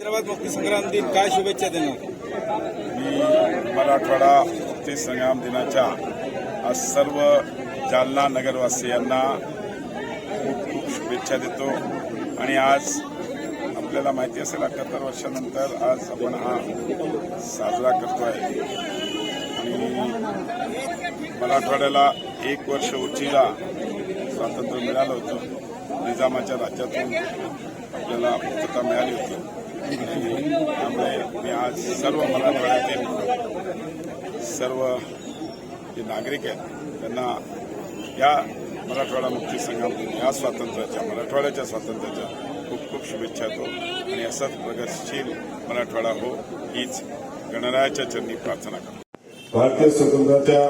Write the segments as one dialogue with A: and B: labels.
A: हैदराबाद मुक्ती दिन काय शुभेच्छा देणार?
B: मी मराठवाडा मुक्तीसंग्राम दिनाच्या आज सर्व जालना नगरवासियांना खूप खूप शुभेच्छा देतो. आणि आज आपल्याला माहिती असेल अठ्याहत्तर वर्षानंतर आज आपण हा साजरा करतो आहे आणि मराठवाड्याला एक वर्ष उंचीला स्वातंत्र्य मिळालं होतं. निजामाच्या राज्यातून आपल्याला मुक्तता मिळाली होती. त्यामुळे मी आज सर्व मराठवाड्यातील सर्व जे नागरिक आहेत त्यांना या मराठवाडा मुक्ती संग्राम या स्वातंत्र्याच्या मराठवाड्याच्या स्वातंत्र्याच्या खूप खूप शुभेच्छा देतो. आणि असाच प्रगतशील मराठवाडा हो हीच गणरायाच्या चरणी प्रार्थना करतो. भारतीय स्वातंत्र्याच्या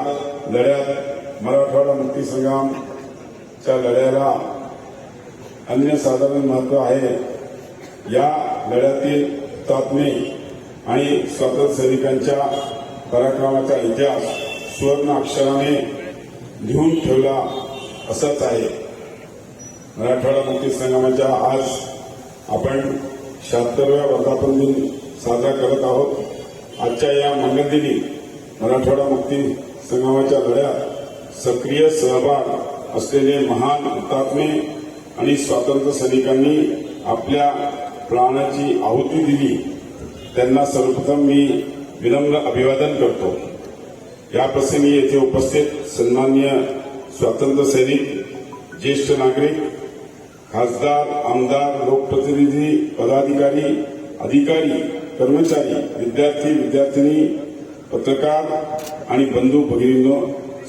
B: लढ्यात मराठवाडा मुक्ती संग्रामच्या लढ्याला अनन्यसाधारण महत्त्व आहे. या लढ्यातील तात्मे आणि स्वातंत्र्य सैनिकांच्या पराक्रमाचा इतिहास सुवर्ण अक्षराने लिहून ठेवला असाच आहे. मराठवाडा मुक्ती संग्रामाच्या आज आपण शहात्तरव्या वर्धापन दिन साजरा करत आहोत. आजच्या या मंगलदिनी मराठवाडा मुक्ती संग्रामाच्या लढ्यात सक्रिय सहभाग असलेले महान हुतात्मे आणि स्वातंत्र्य सैनिकांनी आपल्या प्राणाची आहुती दिली. त्यांना सर्वप्रथम मी विनम्र अभिवादन करतो. याप्रसंगी येथे उपस्थित सन्मान्य स्वातंत्र्य सैनिक ज्येष्ठ नागरिक खासदार आमदार लोकप्रतिनिधी पदाधिकारी अधिकारी कर्मचारी विद्यार्थी विद्यार्थिनी पत्रकार आणि बंधू भगिनींनो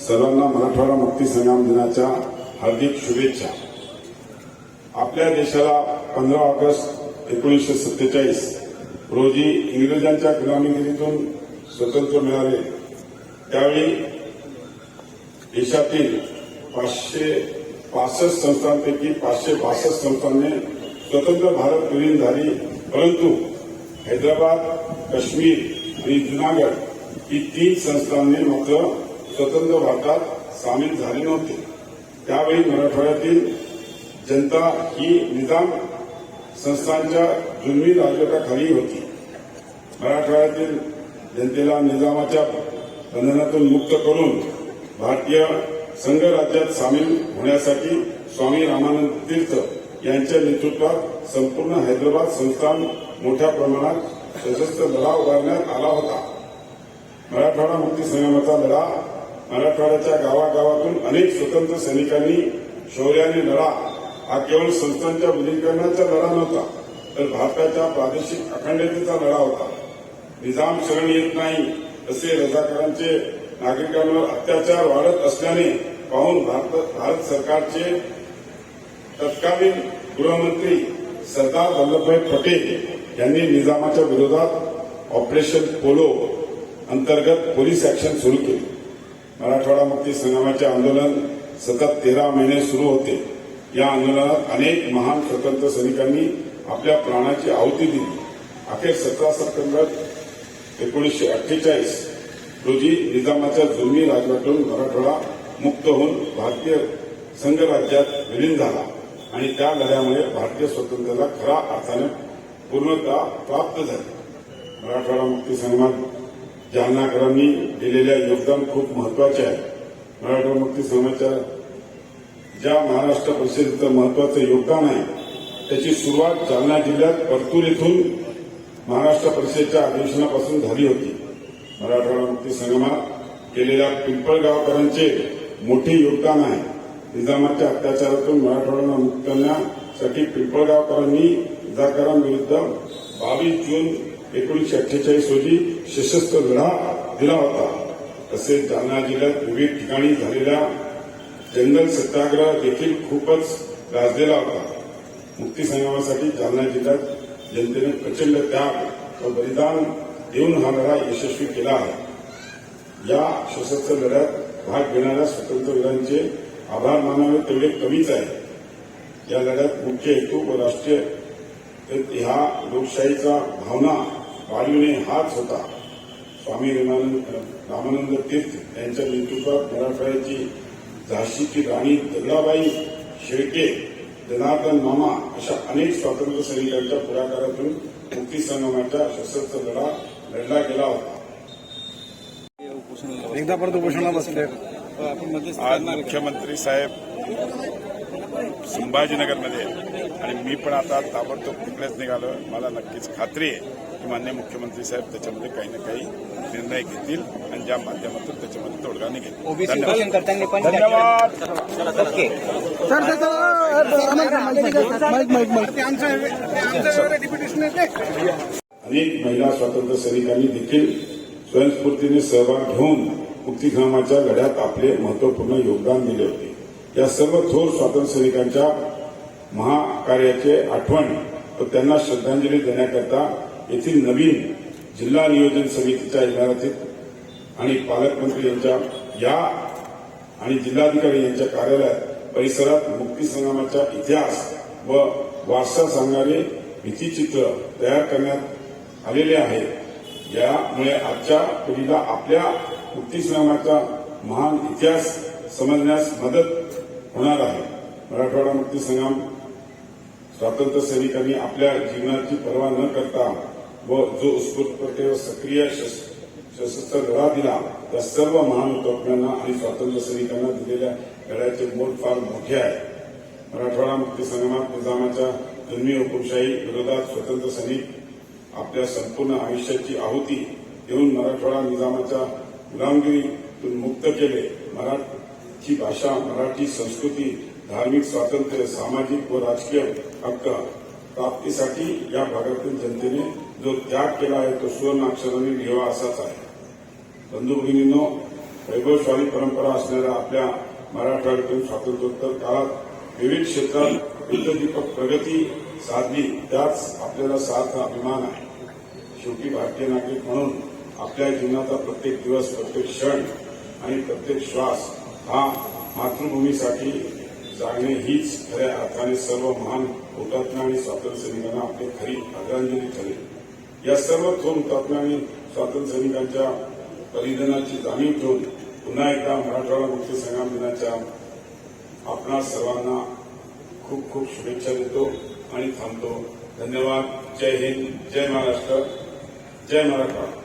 B: सर्वांना मराठवाडा मुक्ती संग्राम दिनाच्या हार्दिक शुभेच्छा. आपल्या देशाला पंधरा ऑगस्ट एकोणीसशे सत्तेचाळीस रोजी इंग्रजांच्या गुलामीगिरीतून स्वतंत्र मिळाले. त्यावेळी देशातील पाचशे पासष्ट संस्थांपैकी पाचशे बासष्ट संस्थांनी स्वतंत्र भारत विलीन झाली. परंतु हैदराबाद काश्मीर आणि जुनागड ही तीन संस्थांनी मात्र स्वतंत्र भारतात सामील झाले नव्हते. त्यावेळी मराठवाड्यातील जनता ही निजाम संस्थांच्या जुलमी राजवटाखाली होती. मराठवाड्यातील जनतेला निजामाच्या बंधनातून मुक्त करून भारतीय संघ राज्यात सामील होण्यासाठी स्वामी रामानंद तीर्थ यांच्या नेतृत्वात संपूर्ण हैदराबाद संस्थान मोठ्या प्रमाणात सशस्त्र लढा उभारण्यात आला होता. मराठवाडा मुक्ती संग्रामाचा लढा मराठवाड्याच्या गावागावातून अनेक स्वतंत्र सैनिकांनी शौर्याने लढा हा केवळ संस्थांच्या विलीनीकरणाचा लढा नव्हता तर भारताच्या प्रादेशिक अखंडतेचा लढा होता. निजाम शरण येत नाही असे रजाकारांचे नागरिकांवर अत्याचार वाढत असल्याने पाहून भारत भारत सरकारचे तत्कालीन गृहमंत्री सरदार वल्लभभाई पटेल यांनी निजामाच्या विरोधात ऑपरेशन पोलो अंतर्गत पोलीस ऍक्शन सुरू केली. मराठवाडा मुक्ती संग्रामाचे आंदोलन सतत तेरा महिने सुरू होते. या आंदोलनात अनेक महान स्वतंत्र सैनिकांनी आपल्या प्राणाची आहुती दिली. अखेर सतरा सप्टेंबर एकोणीसशे अठ्ठेचाळीस रोजी निजामाच्या जुलमी राजवटून मराठवाडा मुक्त होऊन भारतीय संघराज्यात विलीन झाला आणि त्या लढ्यामुळे भारतीय स्वातंत्र्याला खऱ्या अर्थाने पूर्णता प्राप्त झाली. मराठवाडा मुक्ती संग्रामात जालनाकरांनी दिलेल्या योगदान खूप महत्त्वाचे आहे. मराठवाडा मुक्ती संघाच्या ज्या महाराष्ट्र परिषदेचं महत्वाचं योगदान आहे त्याची सुरुवात जालना जिल्ह्यात परतूर येथून महाराष्ट्र परिषदेच्या अधिवेशनापासून झाली होती. मराठवाडा मुक्ती संगमात केलेल्या पिंपळगावकरांचे मोठे योगदान आहे. निजामाच्या अत्याचारातून मराठवाड्याला मुक्त करण्यासाठी पिंपळगावकरांनी रजाकारांविरुद्ध बावीस जून एकोणीसशे अठ्ठेचाळीस रोजी सशस्त्र लढा दिला होता. तसेच जालना जिल्ह्यात विविध ठिकाणी झालेल्या जंगल सत्याग्रह देखील खूपच गाजलेला होता. मुक्तीसंग्रामासाठी जालना जिल्ह्यात जनतेने प्रचंड त्याग व बलिदान देऊन हा लढा यशस्वी केला आहे. या सशस्त्र लढ्यात भाग घेणाऱ्या स्वातंत्र्यवीरांचे आभार मानावे तेवढे कमीच आहे. या लढ्यात मुख्य हेतू व राष्ट्रीय ह्या लोकशाहीचा भावना वाढविणे हाच होता. स्वामी रामानंद तीर्थ यांच्या नेतृत्वात मराठवाड्याची झाशीची राणी दगडाबाई शेळके जनार्दन मामा अशा अनेक स्वातंत्र्य सैनिकांच्या पुढाकारातून मुक्ती संगमाच्या सशस्त्र लढा लढला गेला होता
A: एकदा परत उपोषणाला बसले
C: आज? मुख्यमंत्री साहेब संभाजीनगरमध्ये. आणि मी पण आता ताबडतोब तिकडेच निघालो. मला नक्कीच खात्री आहे की मान्य मुख्यमंत्री साहेब त्याच्यामध्ये काही ना काही निर्णय घेतील आणि ज्या माध्यमातून त्याच्यामध्ये तोडगा निघेल. धन्यवाद.
B: अनेक महिला स्वातंत्र्य सैनिकांनी देखील स्वयंस्फूर्तीने सहभाग घेऊन मुक्तीधामाच्या लढ्यात आपले महत्त्वपूर्ण योगदान दिले होते. या सर्व थोर स्वातंत्र्य सैनिकांच्या महाकार्याचे आठवण व त्यांना श्रद्धांजली देण्याकरता येथील नवीन जिल्हा नियोजन समितीच्या इमारतीत आणि पालकमंत्री यांच्या या आणि जिल्हाधिकारी यांच्या कार्यालयात परिसरात मुक्तीसंग्रामाचा इतिहास व वारसा सांगणारे भीतीचित्र तयार करण्यात आलेले आहे. यामुळे आजच्या पिढीला आपल्या मुक्तीसंग्रामाचा महान इतिहास समजण्यास मदत होणार आहे. मराठवाडा मुक्ती संग्राम स्वातंत्र्य सैनिकांनी आपल्या जीवनाची पर्वा न करता व जो उत्स्फूर्तपणे व सक्रिय शस- सशस्त्र लढा दिला त्या सर्व महान हुतात्म्यांना आणि स्वातंत्र्य सैनिकांना दिलेल्या लढ्याचे मोल फार मोठे आहे. मराठवाडा मुक्ती संग्रामात निजामाच्या जन्मी हुकुमशाही विरोधात स्वतंत्र सैनिक आपल्या संपूर्ण आयुष्याची आहुती देऊन मराठवाडा निजामाच्या गुलामगिरीतून मुक्त केले. मराठा भाषा मराठी संस्कृती धार्मिक स्वातंत्र्य सामाजिक व राजकीय हक्क प्राप्तीसाठी या भागातील जनतेने जो त्याग केला आहे तो सुवर्ण घ्यावा लिहावा असाच आहे. बंधू भगिनींनो वैभवशाली परंपरा असणाऱ्या आपल्या मराठवाड्यातून स्वातंत्र्योत्तर काळात विविध क्षेत्रात युद्धदीपक प्रगती साधली त्याच आपल्याला सार्थ अभिमान आहे. शेवटी भारतीय नागरिक म्हणून आपल्या जीवनाचा प्रत्येक दिवस प्रत्येक क्षण आणि प्रत्येक श्वास हा मातृभूमीसाठी जागणे हीच खऱ्या अर्थाने सर्व महान हुतात्म्या आणि स्वातंत्र्य सैनिकांना आपली खरी आदरांजली ठरेल. या सर्व थोर हुतात्म्या आणि स्वातंत्र्य सैनिकांच्या बलिदानाची जाणीव ठेवून पुन्हा एकदा मराठवाडा मुक्ती संग्राम दिनाच्या आपणा सर्वांना खूप खूप शुभेच्छा देतो आणि थांबतो. धन्यवाद. जय हिंद. जय महाराष्ट्र. जय मराठवाडा.